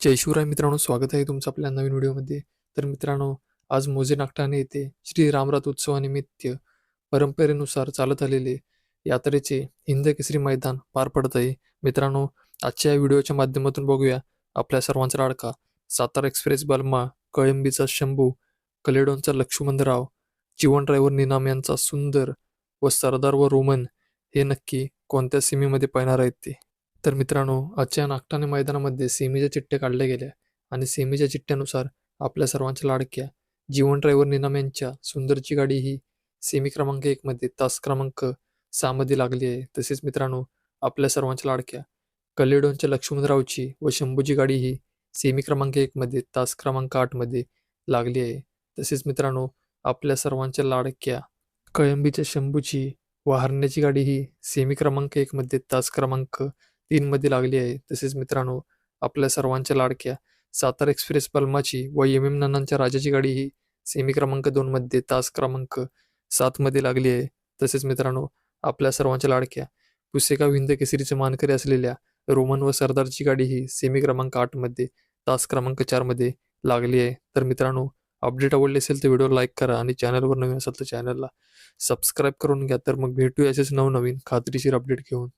जय शिवराय मित्रांनो स्वागत आहे तुमचं आपल्या नवीन व्हिडिओमध्ये. तर मित्रांनो आज मोजे नागठाणे येथे श्री रामरात उत्सवानिमित्त परंपरेनुसार चालत आलेले यात्रेचे हिंद केसरी मैदान पार पडत आहे. मित्रांनो आजच्या या व्हिडिओच्या माध्यमातून बघूया आपल्या सर्वांचा लाडका सातारा एक्सप्रेस बालमा कळंबीचा शंभू कलेडोनचा लक्ष्मणराव जीवन ड्रायव्हर निनाम यांचा सुंदर व सरदार व रोमन हे नक्की कोणत्या सीमेमध्ये पाहणार आहेत ते? तर मित्रांनो आजच्या नागटाने मैदानामध्ये सेमीच्या चिठ्ठ्या काढल्या गेल्या आणि सेमीच्या चिठ्ठ्यानुसार आपल्या सर्वांच्या लाडक्या जीवन ड्रायव्हर निनाम यांच्या सुंदरची गाडी ही सेमी क्रमांक एकमध्ये तास क्रमांक सहामध्ये लागली आहे. तसेच मित्रांनो आपल्या सर्वांच्या लाडक्या कल्लेडोनच्या लक्ष्मणरावची व शंभूची गाडी ही सेमी क्रमांक एकमध्ये तास क्रमांक आठमध्ये लागली आहे. तसेच मित्रांनो आपल्या सर्वांच्या लाडक्या कळंबीच्या शंभूची व हरण्याची गाडी ही सेमी क्रमांक एकमध्ये तास क्रमांक तीन मध्ये लागली आहे. तसेच मित्रांनो आपल्या सर्वांच्या लाडक्या सातारा एक्सप्रेस पल्माची व एम एम नानांच्या राजाची गाडी ही सेमी क्रमांक दोन मध्ये तास क्रमांक सात मध्ये लागली आहे. तसेच मित्रांनो आपल्या सर्वांच्या लाडक्या पुसेगाव हिंद केसरीचे मानकरी असलेल्या रोमन व सरदारची गाडी ही सेमी क्रमांक आठमध्ये तास क्रमांक चारमध्ये लागली आहे. तर मित्रांनो अपडेट आवडले असेल तर व्हिडिओ लाईक करा आणि चॅनलवर नवीन असेल तर चॅनलला सबस्क्राईब करून घ्या. तर मग भेटूया असेच नवनवीन खात्रीशीर अपडेट घेऊन.